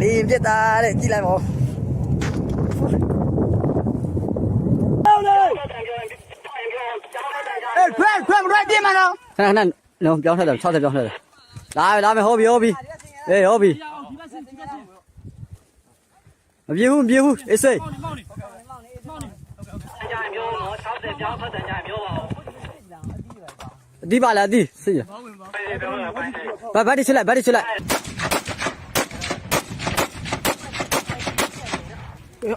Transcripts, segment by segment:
လေရင်ပြစ်တာတဲ့ကြည့်လိုက်ပါဦးเอ้ยเพื่อนเพื่อนมาด้วยพี่มาเนาะခဏခဏလုံးပြောင်းထက်တယ်60ပြောင်းထက်တယ်လာပြီလာပြီဟုတ်ပြီဟုတ်ပြီအေးဟုတ်ပြီမပြေဘူးမပြေဘူးအေးစိတ် ကြရင်ပြောတော့60ပြောင်းဖတ်တယ်ကြရင်ပြောပါဦး အဒီပါလားအဒီစိတ်ရ ပြောတာပိုင်းတယ် ဘာဘာတိချလိုက်ဘာတိချလိုက် တိ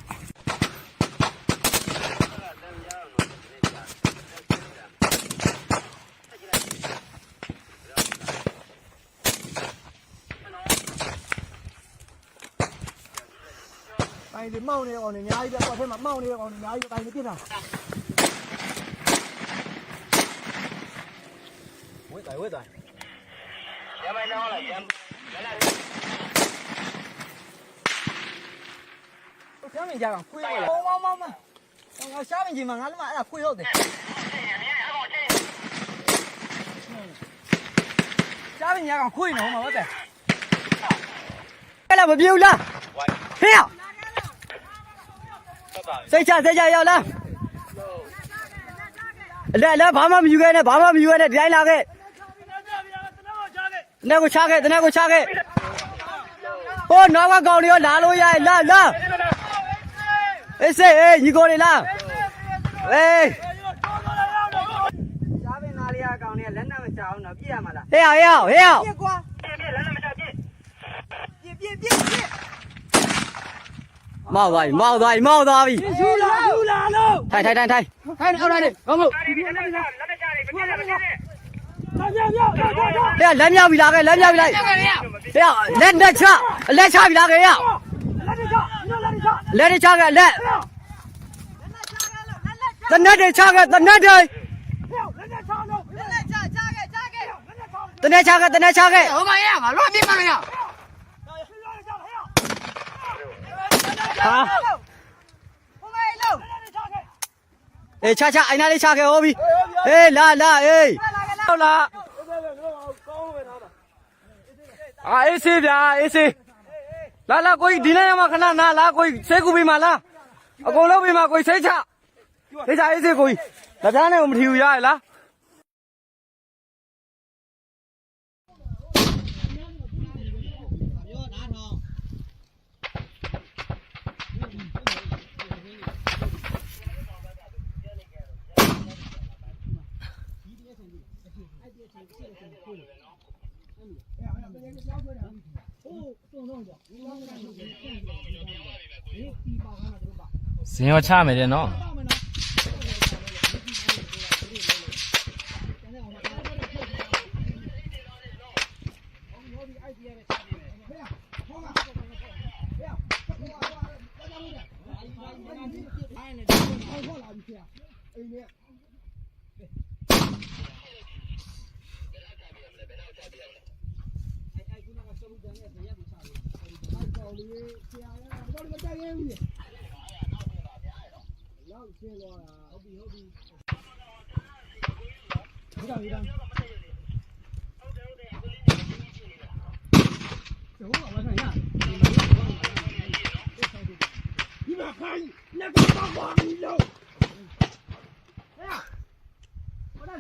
ုင်ဒီမောင်းနေအောင်နေအများကြီးပဲကွာထဲမှာမောင်းနေအောင်အများကြီးတိုင်နေပြစ်တာ ဝဲတိုင်ဝဲတိုင်ရမိုင်းတော့လားရမ်းရှားမင်းကြကောင်ခွေးဟုတ်လားမောင်းမောင်းမောင်းငါရှားမင်းကြီးမှာငါလည်းမအဲ့ဒါခွေးဟုတ်တယ်ရှားမင်းကြကောင်ခွေးနော်ဟိုမှာဟုတ်တယ်အဲ့လားမပြေဘူးလားဟေ့စိတ်ချစိတ်ချရောက်လားအလဲအလဲဘာမှမယူခဲ့နဲ့ဘာမှမယူခဲ့နဲ့ဒီတိုင်းလာခဲ့တနေ့ကိုချခဲ့တနေ့ကိုချခဲ့ဟိုနောက်ကကောင်တွေရောလာလို့ရရင်လာလာ အေးစေးအေးညီကိုတွေလာအေးရှားပင်သားလေးကကောင်နေလက်နဲ့မချအောင်တော့ပြည့်ရမှာလားဟေးအောင်ဟေးအောင်ဟေးအောင်ပြည့်ကွာပြည့်ပြည့်လည်းလည်းမချပြည့်ပြည့်ပြည့်ပြည့်ပြည့်မောက်သွားပြီမောက်သွားပြီမောက်သွားပြီယူလာယူလာလို့ထိုင်ထိုင်ထိုင်ထိုင်ထိုင်အောင်လိုက်နေဟုတ်မဟုတ်ဒီလည်းလည်းလည်းလည်းချတယ်ပြည့်လည်းလည်းဟေးလက်မြောက်ပြီလားကဲလက်မြောက်ပြီလားဟေးလက်လက်ချလက်ချပြီလားကဲဟေး လက်ချကလက်တနက်တွေချကတနက်တွေလက်လက်ချချခဲ့ချခဲ့တနက်ချကတနက်ချကဟိုမရငါလွှတ်ပြမရဟာဟိုမရလို့အေးချချအိုင်နာလေးချခဲ့ဟုတ်ပြီအေးလာလာအေးဟုတ်လားအာအေးစေးဗျာအေးစေး လာလာကိုကြီးဒီနေ့မှခဏနာလာကိုကြီးဆေးကူပေးမလားအကုန်လုံးပေးမကိုကြီးစိတ်ချစိတ်ချအေးစေးကိုကြီးလက်သားနဲ့မထီဘူးရရလား ဇင်ရောချမယ်တဲ့နော်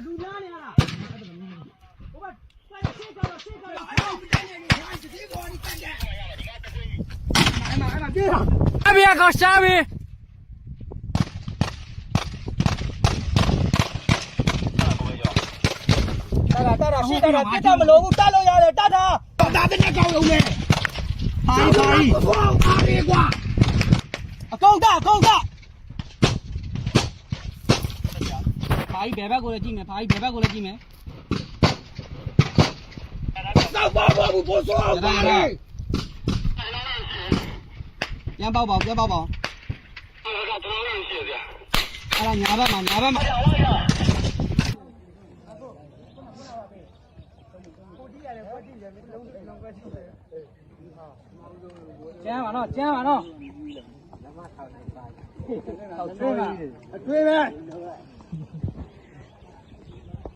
လူလားနေလားဟိုကဆက်ဆက်တော့ဆက်တော့ အဖေကရှားပြီတာတာတာရှိတာတာပြတ်တာမလို့ဘူးတတ်လို့ရတယ်တတ်တာဒါတဲ့နဲ့ကောင်းလုံးနဲ့ဟာဟာဘောင်းအားလေးကွာအကုန်တာအကုန်တာဖာကြီးဘယ်ဘက်ကိုလည်းကြည့်မယ်ဖာကြီးဘယ်ဘက်ကိုလည်းကြည့်မယ်သောက်ပါဘာဘူးဘောဆောအောင်ပါလေ ပြန်ပေါက်ပါဦးပြန်ပေါက်ပါဦးအဲ့ဒါကျွန်တော်လည်းရှိဗျာအဲ့ဒါညာ